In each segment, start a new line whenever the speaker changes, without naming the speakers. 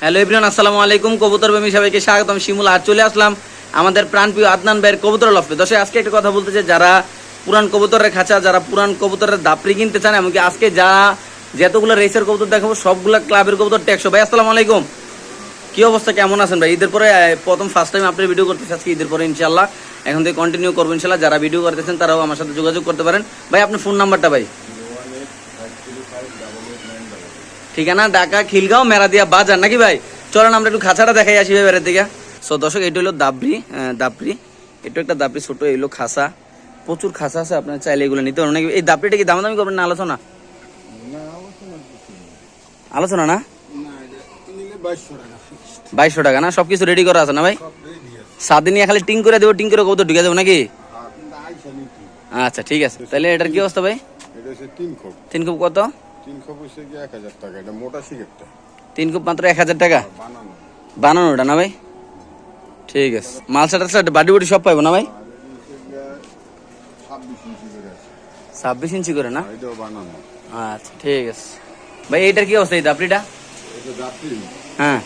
Hello everyone, আসসালামু আলাইকুম। কবুতর প্রেমী সবাইকে স্বাগতম। শিমুল আর চলে আসলাম আমাদের প্রাণপ্রিয় আদনান ভাইয়ের কবুতর লফটে দশে আজকে একটা কথা বলতে চাই। যারা পুরান কবুতরের খাঁচা, যারা পুরান কবুতরের দাপড়ি কিনতে চান, এমনকি আজকে যা যতগুলো রেসের কবুতর দেখাবো, সবগুলা ক্লাবের কবুতর ট্যাক্সো ভাই, আসসালামু আলাইকুম। কি অবস্থা? কেমন আছেন ভাই? ঈদের পরে প্রথম ফার্স্ট টাইম আপনি ভিডিও করতেছেন আজকে ঈদের পরে ইনশাল্লাহ এখন থেকে কন্টিনিউ করব ইনশাল্লাহ যারা ভিডিও করতেছেন, তারাও আমার সাথে যোগাযোগ করতে পারেন। ভাই, আপনার ফোন নাম্বারটা ভাই? ঠিকানা ঢাকা খিলগাঁও মেরাদিয়া বাজার নাকি ভাই? চলেন আমরা একটু খাঁচাটা দেখাই আসি ভাই বেড়ার দিকে। সো দর্শক এটা হলো দাবরি দাপরি এটা একটা দাপরি ছোট এগুলো খাসা প্রচুর খাসা আছে আপনার চাইলে এগুলো নিতে পারেন। নাকি এই দাপরিটা কি দাম দামি করবেন না আলোচনা? আলোচনা না? বাইশশো টাকা না? সবকিছু রেডি করা আছে না ভাই? সাত দিন খালি টিং করে দেবো টিং করে কত ঢুকে দেবো নাকি? আচ্ছা ঠিক আছে। তাহলে এটার কি অবস্থা ভাই?
তিন খোপ
কত?
তিন খোপ হচ্ছে গিয়ে এক হাজার টাকা? এটা মোটা সিগারেটটা
তিন কুপ মাত্র এক হাজার টাকা?
বানানো।
বানানোটা না ভাই? ঠিক আছে। বাডি বুডি সব পাইবো না ভাই?
ছাব্বিশ ইঞ্চি করে
না?
বানানো।
আচ্ছা ঠিক আছে। ভাই এইটার কি অবস্থা এই দাপড়িটা? হ্যাঁ।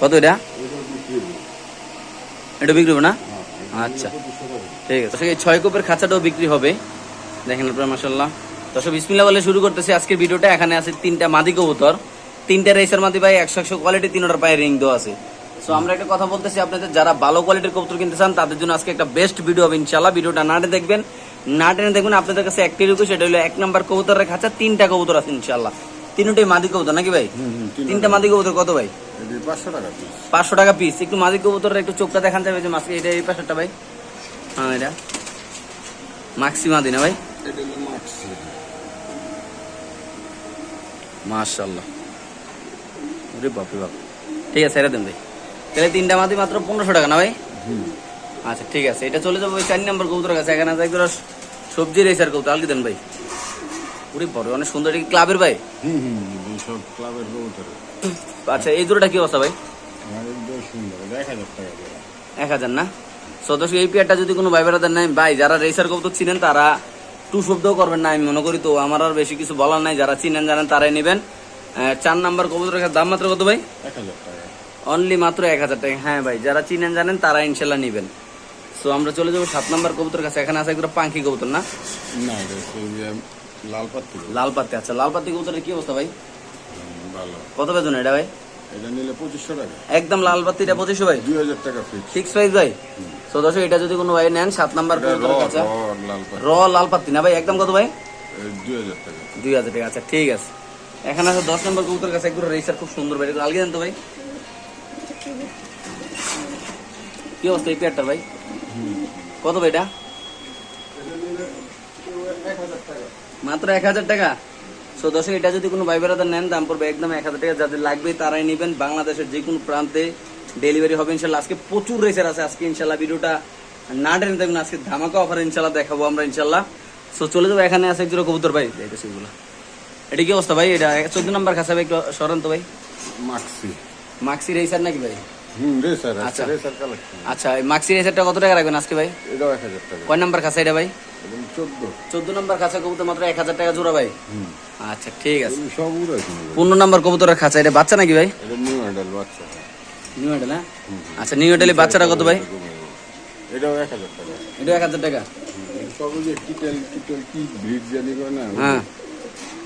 কত এটা?
এটা বিক্রি হবে
না?
হ্যাঁ
আচ্ছা। ঠিক আছে। ছয় কোপের খাঁচাটাও বিক্রি হবে। দেখেন আপনার মাসাল্লাহ দর্শক বিসমিল্লা বলে শুরু করতেছি। আজকের ভিডিওটা এখানে আছে তিনটা মাদি কবুতর। তিনটা রেসার মাদি ভাই একশো একশো কোয়ালিটি তিনটার পায়ে রিং দেওয়া আছে। সো আমরা একটা কথা বলতেছি আপনাদের যারা ভালো কোয়ালিটির কবুতর কিনতে চান তাদের জন্য আজকে একটা বেস্ট ভিডিও হবে ইনশাল্লাহ ভিডিওটা নাটে দেখবেন না টেনে দেখবেন আপনাদের কাছে একটি রিকোয়েস্ট সেটা হলো এক নাম্বার কবুতরের খাঁচা তিনটা কবুতর আছে ইনশাল্লাহ তিনটাই মাদি কবুতর নাকি ভাই?
তিনটা
মাদি কবুতর কত ভাই?
পাঁচশো টাকা পিস
পাঁচশো টাকা পিস একটু মাদি কবুতরের একটু চোখটা দেখান যাবে যে মাসি এটা এই পাশেরটা ভাই। হ্যাঁ এটা। মাক্সি মাদি না ভাই?
এটা
মাশাল্লাহ ওরে বাপরে বাপ। ঠিক আছে ছেড়ে দেন ভাই। তাহলে তিনটা মাদি মাত্র পনেরোশো টাকা না ভাই? আচ্ছা ঠিক আছে। এটা চলে যাব ওই চার নম্বর কবুতর কাছে। এখানে আছে একদম সবজি রেসার কবুতর। আলকি দেন ভাই। ওরে বড় অনেক সুন্দর। এটা ক্লাবের ভাই?
সব ক্লাবের কবুতরে।
আচ্ছা এই জোড়াটা কি অবস্থা ভাই?
আর এটা এক হাজার
এক না? সদস্য এই পেয়ারটা যদি কোনো ভাই বেড়াদের নেয় ভাই যারা রেসার কবুতর ছিলেন তারা টু শব্দও করবেন না আমি মনে করি তো। আমার আর বেশি কিছু বলার নাই যারা চিনেন জানেন তারাই নেবেন। চার নাম্বার কবুতরের দাম মাত্র কত ভাই? অনলি মাত্র এক হাজার টাকা। হ্যাঁ ভাই যারা চিনেন জানেন তারা ইনশাল্লাহ নেবেন। সো আমরা চলে যাব সাত নাম্বার কবুতর কাছে। এখানে আছে একদম পাঙ্কি কবুতর না?
লাল
পাতি আচ্ছা। লাল পাতি কবুতরের কি অবস্থা ভাই?
ভালো।
কত বেতন এটা ভাই?
এটা নিলে পঁচিশশো টাকা।
একদম লাল পাতিটা পঁচিশশো ভাই।
দুই হাজার টাকা ফিক্স
ফিক্স প্রাইস ভাই। সো দর্শক এটা যদি কোনো ভাই নেন সাত নাম্বার র লাল পাতি। না ভাই একদম কত ভাই?
দুই হাজার টাকা।
দুই হাজার টাকা আচ্ছা ঠিক আছে। এখানে আছে দশ নম্বর কবুতর কাছে একটু রেসার খুব সুন্দর ভাই। আলগে দেন তো ভাই। কি অবস্থা এই পেয়ারটার ভাই? কত ভাই এটা? মাত্র এক হাজার টাকা? সো দর্শক এটা যদি কোনো ভাই বেড়াদার নেন দাম পড়বে একদম এক হাজার টাকা। যাদের লাগবে তারাই নেবেন। বাংলাদেশের যে কোনো প্রান্তে ডেলিভারি হবে ইনশাল্লাহ। আজকে প্রচুর রেসের আছে। আজকে ইনশাল্লাহ ভিডিওটা না টেনে দেখবেন আজকে ধামাকা অফার ইনশাল্লাহ দেখাবো আমরা ইনশাল্লাহ। সো চলে যাব। এখানে আছে একজোড়া কবুতর ভাই। এটা সেগুলো এটা কি অবস্থা ভাই? এটা চোদ্দ নম্বর খাসা ভাই একটু সরান তো ভাই।
মাক্সি
মাক্সি রেসার নাকি ভাই? আচ্ছা।
আচ্ছা
আচ্ছা মাক্সি রেসারটা কত টাকা রাখবেন আজকে ভাই? কয় নাম্বার খাসা এটা ভাই?
চোদ্দ।
নম্বর কবুতর মাত্র এক হাজার টাকা জোড়া ভাই।
হুম।
আচ্ছা ঠিক আছে।
সব
পনেরো নম্বর কবুতরের খাঁচা এটা বাচ্চা নাকি ভাই?
এটা নিউ মডেল বাচ্চা।
নিউ হ্যাঁ? আচ্ছা নিউ মডেলে বাচ্চাটা কত ভাই?
এটাও এক হাজার টাকা।
এটা এক হাজার টাকা?
সব যে কিটেল কিটেল কি ব্রিড জানি করে না
হ্যাঁ।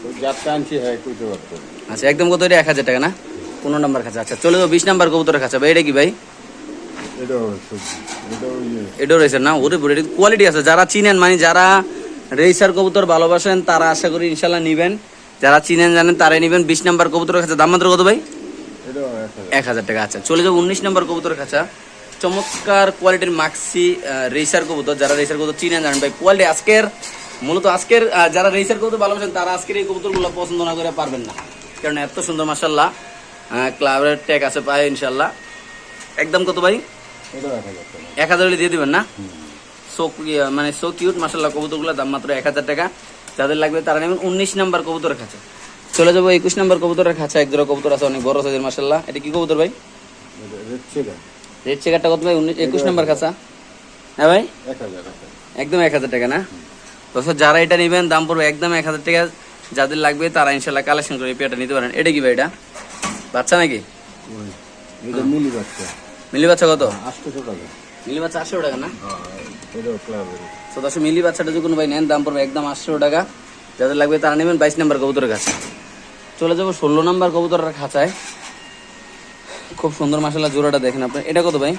ওই যাত্রা আনছি হ্যাঁ কইতে পারতো।
আচ্ছা একদম কত এটা এক হাজার টাকা না? পনেরো নম্বর খাঁচা আচ্ছা চলে যাব বিশ নম্বর কবুতরের খাঁচা। ভাই এটা কি ভাই?
এটাও এটাও ইয়ে।
এটাও রেসার না? ওরে কোয়ালিটি আছে। যারা চিনেন মানে যারা রেসার কবুতর ভালোবাসেন তারা আশা করি ইনশাল্লাহ নিবেন। যারা চিনেন জানেন তারাই নিবেন। বিশ নম্বর কবুতরের খাঁচা। দাম মাত্র কত ভাই?
এক হাজার
টাকা। আচ্ছা চলে যাব উনিশ নম্বর কবুতরের কাছা চমৎকার কোয়ালিটির মাক্সি রেসার কবুতর। যারা রেসার কবুতর চিনেন জানেন ভাই কোয়ালিটি আজকের মূলত আজকের যারা রেসার কবুতর ভালোবাসেন তারা আজকের এই কবুতরগুলো পছন্দ না করে পারবেন না। কারণ এত সুন্দর মাসাল্লাহ ক্লাবের ট্যাগ আছে পায় ইনশাল্লাহ একদম কত ভাই?
এক হাজার
দিয়ে দিবেন না? সো মানে সো কিউট মাসাল্লাহ কবুতরগুলোর দাম মাত্র এক হাজার টাকা। যাদের লাগবে তারা নেবেন উনিশ নাম্বার কবুতরের খাঁচা। চলে যাব একুশ নাম্বার কবুতরের খাঁচা। এক জোড়া কবুতর আছে অনেক বড় সাইজের মাসাল্লাহ এটা কি কবুতর ভাই?
রেড
চেকারটা কত ভাই? উনিশ একুশ নাম্বার খাঁচা। হ্যাঁ ভাই? একদম এক হাজার টাকা না? তো যারা এটা নেবেন দাম পড়বে একদম এক হাজার টাকা। যাদের লাগবে তারা ইনশাল্লাহ কালেকশন করে এই পেয়ারটা নিতে পারেন। এটা কি ভাই এটা? বাচ্চা নাকি?
মিলি বাচ্চা।
মিলি বাচ্চা কত?
আটশোশো টাকা।
মিলি বাচ্চা আটশো টাকা না?
হ্যাঁ
তো দশ মিলি বাচ্চাটা যদি কোনো ভাই নেন দাম পড়বে একদম আটশো টাকা। যাদের লাগবে তারা নেবেন বাইশ নাম্বার কবুতরের কাছে। চলে যাব ষোলো নাম্বার কবুতরের খাঁচায়। খুব সুন্দর মাসাল্লাহ জোড়াটা দেখেন আপনি। এটা কত ভাই?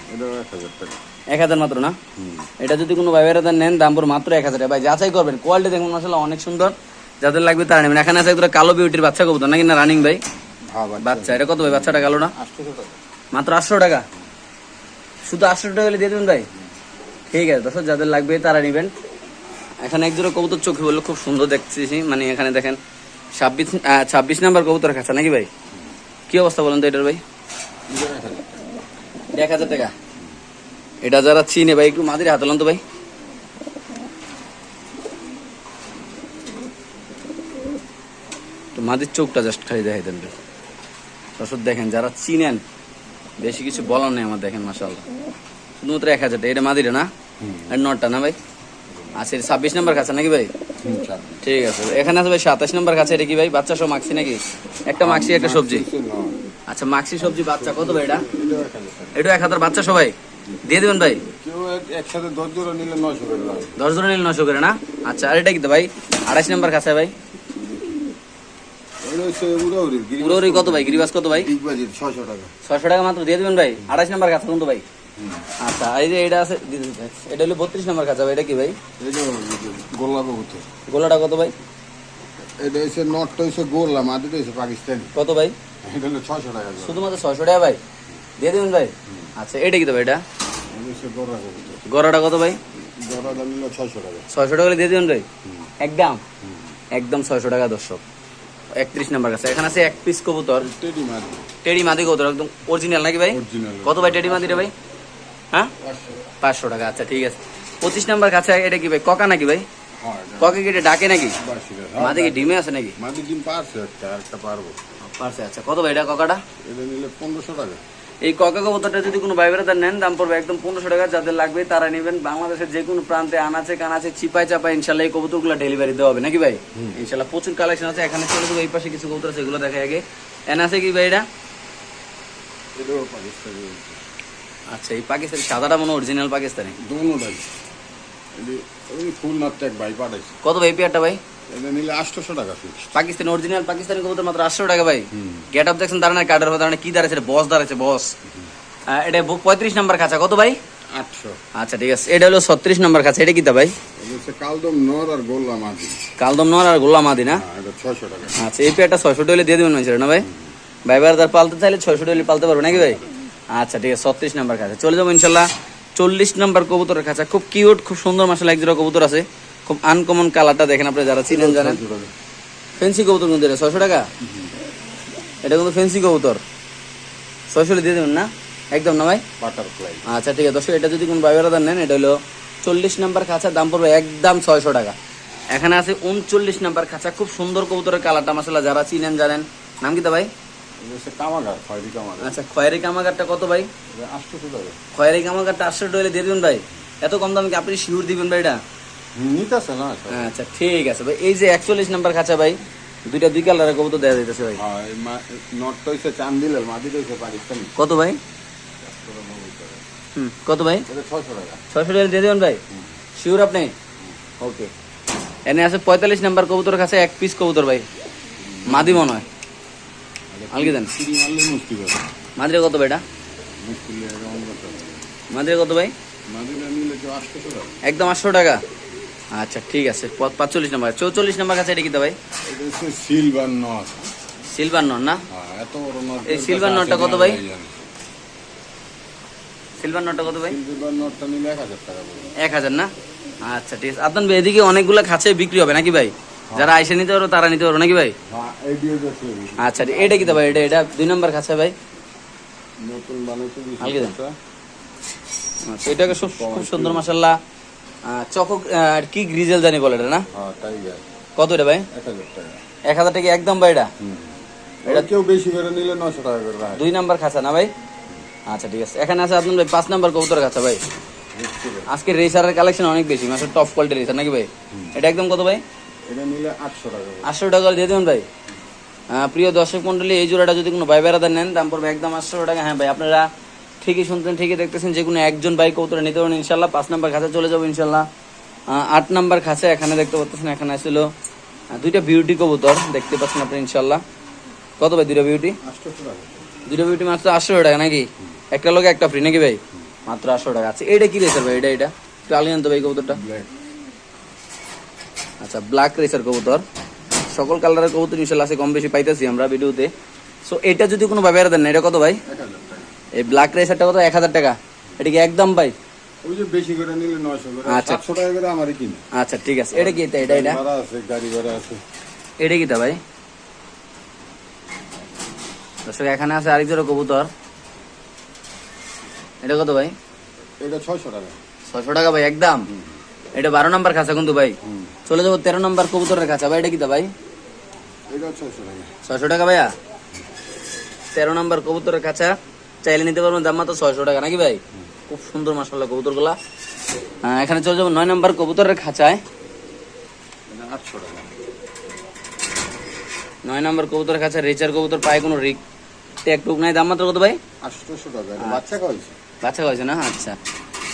এক হাজার
মাত্র না? এটা যদি কোনো ভাই বেড়াতে নেন দাম পড়বে মাত্র এক হাজার ভাই যাচাই করবেন কোয়ালিটি দেখুন মাসাল্লাহ অনেক সুন্দর। যাদের লাগবে তারা নেবেন। এখানে আছে একটা কালো বিউটির বাচ্চা কবুতর নাকি না রানিং ভাই?
হ্যাঁ
বাচ্চা। এটা কত ভাই? বাচ্চাটা
কালো না?
মাত্র আটশো টাকা? শুধু আটশো টাকা হলে দিয়ে দেবেন ভাই? ঠিক আছে, দর্শক, যাদের লাগবে তারা নেবেন। এখানে এক জোড়া কবুতর চোখে বলল, খুব সুন্দর দেখতেছি। মানে এখানে দেখেন, ছাব্বিশ ছাব্বিশ নাম্বার কবুতর খাঁচা নাকি ভাই? কি অবস্থা বলেন তো এটার ভাই?
এক হাজার
টাকা। এটা যারা চিনে ভাই, একটু মাদিরে হাতলাম তো ভাই। তো মাদির চোখটা জাস্ট খালি দেখাই দেন ভাই। দেখেন, যারা চিনেন বেশি কিছু বলার নেই আমার দেখেন মাসাল্লাহ শুধুমাত্র এক হাজার টাকা। এটা মাদিরে না? আর নটটা না ভাই? আচ্ছা এটা ছাব্বিশ নম্বর কাছে নাকি ভাই? ঠিক আছে। এখানে আছে ভাই সাতাশ নম্বর কাছে এটা কি ভাই? বাচ্চা সব মাখছি নাকি? একটা মাখছি একটা সবজি। আচ্ছা মাখছি সবজি বাচ্চা কত ভাই এটা? এটা এক হাজার বাচ্চা সবাই দিয়ে দেবেন ভাই?
একসাথে দশ জোড়া নিলে নয়শো করে
দশ ধরে নিলে নশো করে না? আচ্ছা আর এটা কি ভাই? আড়াইশ নম্বর কাছে ভাই? কত ভাই? গিরিবাস কত ভাই?
ছয়শো টাকা।
টাকা মাত্র দিয়ে দেবেন ভাই? আড়াইশ নাম্বার কাছে কিন্তু ভাই? আচ্ছা এই যে এটা আছে। এটা হলো বত্রিশ নাম্বার কাছে ভাই এটা কি ভাই?
কবুতর।
গোলাটা কত ভাই?
এটা হচ্ছে নটটা হচ্ছে গোল্লা মাটিটা হচ্ছে পাকিস্তানি।
কত ভাই?
এটা হলো ছয়শো টাকা
শুধুমাত্র টাকা ভাই? দিয়ে দেবেন ভাই? আচ্ছা এটা কি তো ভাই এটা?
এটা হচ্ছে
গড়াটা কত ভাই?
দাম টাকা।
টাকা দিয়ে দেবেন ভাই? একদম। একদম ছয়শো টাকা দর্শক। একত্রিশ নাম্বার কাছে। এখানে আছে এক পিস কবুতর।
টেডি মাদি।
টেডি মাদি কবুতর একদম অরিজিনাল নাকি ভাই?
অরিজিনাল
কত ভাই টেডি মাদি রে ভাই? হ্যাঁ?
পাঁচশো
পাঁচশো টাকা আচ্ছা ঠিক আছে। পঁচিশ নাম্বার কাছে এটা কি ভাই ককা নাকি ভাই?
হ্যাঁ
ককে কি এটা ডাকে নাকি? মাদি কি ডিমে আছে নাকি?
মাদি ডিম পারছে একটা আর একটা পারব।
পারছে আচ্ছা কত ভাই এটা ককাটা?
এটা নিলে পনেরোশো টাকা।
এই ককা কবুতরটা যদি কোনো ভাই বেড়াতে নেন দাম পড়বে একদম পনেরোশো টাকা। যাদের লাগবে তারা নেবেন। বাংলাদেশের যে কোনো প্রান্তে আনাচে কানাচে চিপাই চাপাই ইনশাল্লাহ এই কবুতরগুলো ডেলিভারি দেওয়া হবে। নাকি ভাই? ইনশাল্লাহ প্রচুর কালেকশন আছে। এখানে চলে যাব এই পাশে কিছু কবুতর আছে এগুলো দেখা আগে। এন আছে কি ভাই এটা আচ্ছা এই পাকিস্তানি সাদাটা মনে অরিজিনাল পাকিস্তানি।
ওই ফুল নাচটা এক ভাই পাঠাইছে।
কত ভাই পেয়ারটা ভাই?
এটা নিলে আটশোশো টাকা ফিক্স
পাকিস্তানি অরিজিনাল পাকিস্তানি কবুতর মাত্র আটশো টাকা ভাই। গেট দেখছেন দাঁড়ানো দাঁড়ানো কি দাঁড়াচ্ছে বস দাঁড়াচ্ছে বস এটা বুক পঁয়ত্রিশ নাম্বার কত ভাই?
আটশো।
আচ্ছা ঠিক আছে এটা হলো ছত্রিশ নাম্বার এটা ভাই?
কালদম নর আর গোল্লা মাদি।
কালদম আর গোল্লা মাদি না?
হ্যাঁ ছয়শো টাকা।
আচ্ছা এই পেয়ারটা ছয়শো টাকা দিয়ে দেবেন না ভাই? ভাই বার তার পালতে চাইলে ছয়শো পালতে পারবে নাকি ভাই? আচ্ছা ঠিক আছে ছত্রিশ নাম্বার খাঁচা। চলে যাব ইনশাল্লাহ। চল্লিশ নাম্বার কবুতরের খাঁচা খুব কিউট খুব সুন্দর এক জোড়া কবুতর আছে। খুব আনকমন কালারটা দেখেন আপনি যারা চিনেন জানেন। ফেন্সি কবুতর কিন্তু এটা ছয়শো টাকা? এটা কিন্তু ফেন্সি কবুতর। ছয়শো দিয়ে দেবেন না? একদম না ভাই?
বাটারফ্লাই
আচ্ছা ঠিক আছে। দর্শক এটা যদি কোনো বাইবেরাদার নেন এটা হলো চল্লিশ নাম্বার খাঁচা দাম পড়বে একদম ছয়শো টাকা। এখানে আছে উনচল্লিশ নাম্বার খাঁচা খুব সুন্দর কবুতরের কালারটা মাসালা যারা চিনেন জানেন। নাম কি তা ভাই? আচ্ছা খয়েরি কামাগারটা কত ভাই? খয়েরি কামাগারটা আটশো টাকা দিয়ে দিবেন ভাই। এত কম দামে কি আপনি শিউর দিবেন ভাই এটা?
নিতেছে না
আচ্ছা ঠিক আছে ভাই। এই যে একচল্লিশ নাম্বার খাঁচা ভাই দুইটা দুই কালারের কবুতর দেওয়া যাইতেছে ভাই।
হ্যাঁ মা- নটটা হচ্ছে চান্দিলের মাদিটা হচ্ছে পাকিস্তানি।
কত ভাই? হুম কত ভাই?
ছয়শো টাকা।
ছয়শো টাকা দিয়ে দেবেন ভাই? শিওর আপনি? ওকে এনে আছে পঁয়তাল্লিশ নাম্বার কবুতর কাছে এক পিস কবুতর ভাই। মাদি মনে হয়। আলগে দেন।
মুশকিল হবে।
মাদিরে কত ভাই এটা?
মুশকিল এটা অন্য কথা।
মাদিরে কত ভাই? একদম আটশো টাকা। আচ্ছা ঠিক আছে। পাঁচচল্লিশ নাম্বার। চৌচল্লিশ নাম্বার কাছে এটা কি ভাই?
সিলভার নট
সিলভার নন না?
হ্যাঁ নট
এই silver নটটা কত ভাই? সিলভার নটটা কত ভাই?
সিলভার নটটা নিলে এক হাজার টাকা
এক হাজার না? আচ্ছা ঠিক আছে। আপনার এদিকে অনেকগুলো খাঁচে বিক্রি হবে নাকি ভাই? যারা আইসে নিতে পারো তারা নিতে পারো নাকি ভাই?
হ্যাঁ
আচ্ছা এটা কি ভাই? এটা এটা দুই নাম্বার খাঁচা ভাই?
নতুন বানাইছে।
আচ্ছা, এটাকে খুব সুন্দর মাসাল্লাহ চকক আর কি গ্রিজেল জানি বলে এটা না?
হ্যাঁ
কত এটা ভাই?
এক হাজার টাকা।
একদম ভাই এটা?
এটা কেউ বেশি করে নিলে নশো টাকা করে
দুই নাম্বার খাঁচা না ভাই? আচ্ছা ঠিক আছে। এখানে আছে আপনার ভাই পাঁচ নাম্বার কবুতর খাঁচা ভাই। আজকে রেসারের কালেকশন অনেক বেশি মাসের টপ কোয়ালিটি রেসার নাকি ভাই? এটা একদম কত ভাই?
এটা নিলে আটশো টাকা
আটশো টাকা দিয়ে দেবেন ভাই? প্রিয় দর্শক মন্ডলী এই জোড়াটা যদি কোনো ভাই বেড়াদার নেন দাম পড়বে একদম আটশো টাকা। হ্যাঁ ভাই আপনারা ঠিকই শুনতেন ঠিকই দেখতেছেন যে কোনো একজন বাইক কৌতরা নিতে পারেন ইনশাল্লাহ পাঁচ নাম্বার খাঁচা চলে যাব ইনশাল্লাহ আট নাম্বার খাঁচা এখানে দেখতে পাচ্ছেন এখানে আসছিল দুইটা বিউটি কবুতর দেখতে পাচ্ছেন আপনি ইনশাল্লাহ কত ভাই দুইটা বিউটি? দুটো বিউটি মাত্র আটশো টাকা নাকি? একটা লোক একটা ফ্রি নাকি ভাই? মাত্র আটশো টাকা। আছে এটা কি রেসার ভাই? এটা এটা একটু আলিয়ান তো ভাই কবুতরটা। আচ্ছা ব্ল্যাক রেসার কবুতর। সকল কালারের কবুতর ইনশাল্লাহ আছে কম বেশি পাইতেছি আমরা ভিডিওতে। সো এটা যদি কোনো ভাবে দেন না এটা কত ভাই? এই ব্ল্যাক রেসারটা কত? এক হাজার টাকা। এটা কি একদম ভাই?
ওই যে বেশি করে নিলে নয়শো করে।
আচ্ছা।
সাতশো টাকা করে আমারই কিনে।
আচ্ছা ঠিক আছে। এটা কি এটা এটা? এটা
আছে গাড়ি ভাড়া আছে।
এটা কি তা ভাই? দর্শক এখানে আছে আরেক জোড়া কবুতর। এটা কত ভাই?
এটা ছয়শো টাকা।
ছয়শো টাকা ভাই একদম? এটা বারো নাম্বার খাঁচা কিন্তু ভাই। চলে যাব তেরো নাম্বার কবুতরের খাঁচা। ভাই এটা কি তা ভাই?
এটা ছয়শো টাকা।
ছয়শো টাকা ভাইয়া? তেরো নাম্বার কবুতরের কাছা চাইলে নিতে পারবেন দাম মাত্র ছয়শো টাকা নাকি ভাই? খুব সুন্দর মাসাল্লাহ কবুতরগুলা এখানে চলে যাব নয় নাম্বার কবুতরের খাঁচায়।
আটশো টাকা।
নয় নাম্বার কবুতরের খাঁচা রেচার কবুতর পায় কোনো রিক ট্যাগ টুক নাই। দাম মাত্র কত ভাই?
আটশোশো টাকা বাচ্চা খাওয়াইছে
বাচ্চা হয়েছে না? আচ্ছা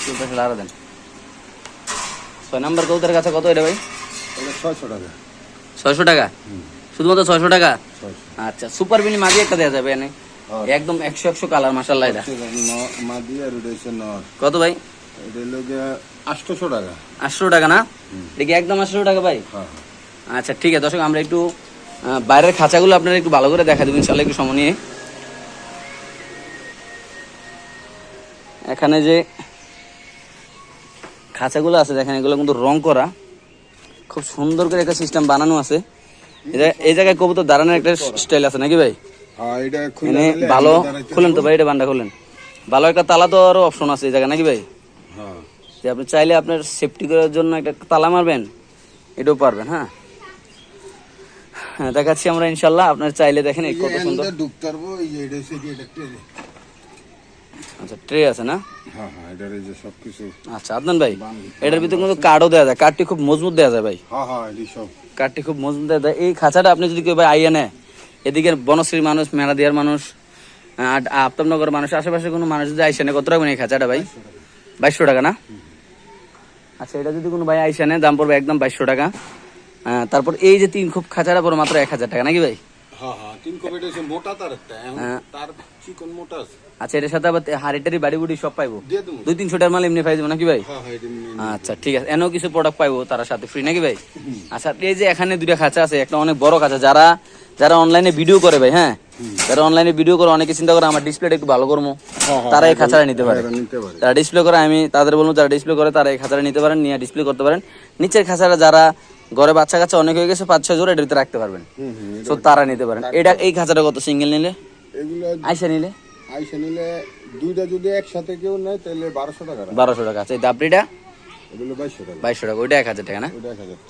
ঠিক আছে লারা দেন। ছয় নাম্বার কবুতরের কাছে কত এটা ভাই?
ছয়শো টাকা।
ছয়শো টাকা? শুধুমাত্র ছয়শো টাকা? আচ্ছা সুপার বিনি মাঝে একটা দেওয়া যাবে এনে। একদম একশো একশো কালার মাসাল্লাহ এটা।
মাদি আর এটা নর।
কত ভাই?
এটা হলো আটশোশো টাকা।
আটশো টাকা না? দেখি একদম আটশো টাকা ভাই?
হ্যাঁ হ্যাঁ।
আচ্ছা ঠিক আছে দর্শক আমরা একটু বাইরের খাঁচাগুলো আপনারা একটু ভালো করে দেখা দেবেন ইনশাল্লাহ একটু সময় নিয়ে। এখানে যে খাঁচাগুলো আছে দেখেন এগুলো কিন্তু রং করা। খুব সুন্দর করে একটা সিস্টেম বানানো আছে। এই জায়গায় কবুতর দাঁড়ানোর একটা স্টাইল আছে নাকি ভাই?
হ্যাঁ খুলে
ভালো খুলেন তো ভাই এটা বান্ডা খুলেন। ভালো একটা তালা অপশন আছে এই নাকি ভাই?
হ্যাঁ।
যে আপনি চাইলে আপনার সেফটি করার জন্য একটা তালা মারবেন এটাও পারবেন হ্যাঁ? হ্যাঁ দেখাচ্ছি আমরা ইনশাল্লাহ আপনার চাইলে দেখেন কত সুন্দর। আচ্ছা ট্রে আছে না?
হ্যাঁ
আচ্ছা আদনান ভাই এটার ভিতরে কিন্তু কার্ডও দেওয়া যায় কার্ডটি খুব মজবুত দেওয়া যায় ভাই। কার্ডটি খুব মজবুত দেওয়া যায়। এই খাঁচাটা আপনি যদি কেউ ভাই আইয়া নেয় এদিকে বনশ্রীর মানুষ মেলাদিয়ার মানুষ আফতাবনগর মানুষ আশেপাশে কোনো মানুষ যদি আইসা নেয় কত রাখবেন এই খাঁচাটা ভাই? বাইশশো টাকা না? আচ্ছা এটা যদি কোনো ভাই আইসা নেয় দাম পড়বে একদম বাইশশো টাকা। তারপর এই যে তিন খুব খাঁচাটা পড়বে মাত্র এক হাজার টাকা নাকি ভাই?
হ্যাঁ হ্যাঁ এটা
হ্যাঁ। আচ্ছা এটার সাথে আবার হাড়িটারি বাড়ি বুড়ি সব পাইবো? দুই তিনশো টাকার মাল এমনি পাই যাব নাকি ভাই?
এটা নিয়ে
আচ্ছা ঠিক আছে। এনেও কিছু প্রোডাক্ট পাইবো তার সাথে ফ্রি নাকি ভাই? আচ্ছা এই যে এখানে দুইটা খাঁচা আছে একটা অনেক বড় খাঁচা। যারা যারা অনলাইনে ভিডিও করে ভাই হ্যাঁ? যারা অনলাইনে ভিডিও করে অনেকে চিন্তা করে আমার ডিসপ্লেটা একটু ভালো করব। তারা এই খাঁচাটা নিতে পারে। যারা ডিসপ্লে করে আমি তাদের বলব যারা ডিসপ্লে করে তারা এই খাঁচাটা নিতে পারেন নিয়ে ডিসপ্লে করতে পারেন। নিচের খাঁচাটা যারা ঘরে বাচ্চা কাচ্চা অনেক হয়ে গেছে পাঁচ ছয় জোড়া এটাতে রাখতে পারবেন।
হুম
তারা নিতে পারেন। এটা এই খাঁচাটা কত? সিঙ্গেল নিলে? আইসা নিলে?
আইসে নিলে দুইটা যদি একসাথে কেউ নেয় তাহলে বারোশো টাকা
বারোশো টাকা আচ্ছা এই দাবড়িটা
বাইশশো টাকা।
ওইটা এক হাজার টাকা না?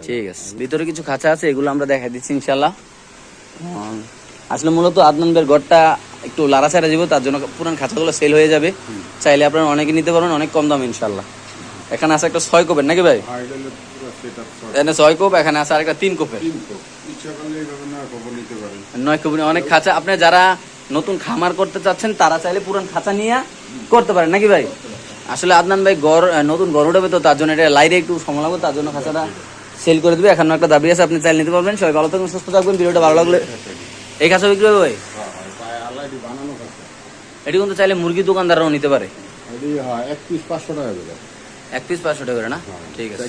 ঠিক আছে। ভিতরে কিছু খাঁচা আছে এগুলো আমরা দেখা দিচ্ছি ইনশাল্লাহ আসলে মূলত আদনান ভাইয়ের ঘরটা একটু লাড়াছাড়া যাব তার জন্য পুরান খাঁচাগুলো সেল হয়ে যাবে। চাইলে আপনারা অনেকে নিতে পারবেন অনেক কম দাম ইনশাল্লাহ এখানে আছে একটা ছয় কোপের নাকি ভাই? এখানে ছয় কোপ এখানে আছে আরেকটা তিন কোপের।
তিন কোপ। পারেন।
নয় কোপের অনেক খাঁচা। আপনি যারা নতুন খামার করতে চাচ্ছেন তারা চাইলে পুরান খাঁচা নিয়ে করতে পারেন নাকি ভাই? আসলে আদনান ভাই ঘর আহ, নতুন ঘর উঠাবে তো তার জন্য এটা লাইরে একটু সময় লাগবে তার জন্য খাঁচাটা সেল করে দেবে। এখন একটা দাবি আছে আপনি চাইলে নিতে পারবেন। সবাই ভালো থাকবেন সুস্থ থাকবেন ভিডিওটা ভালো লাগলে। এই খাঁচা বিক্রি হবে ভাই?
হ্যাঁ হ্যাঁ এটি
কিন্তু চাইলে মুরগি দোকানদাররাও নিতে পারে।
হ্যাঁ এক পিস পাঁচশো টাকা করে।
এক পিস পাঁচশো টাকা করে না? ঠিক আছে।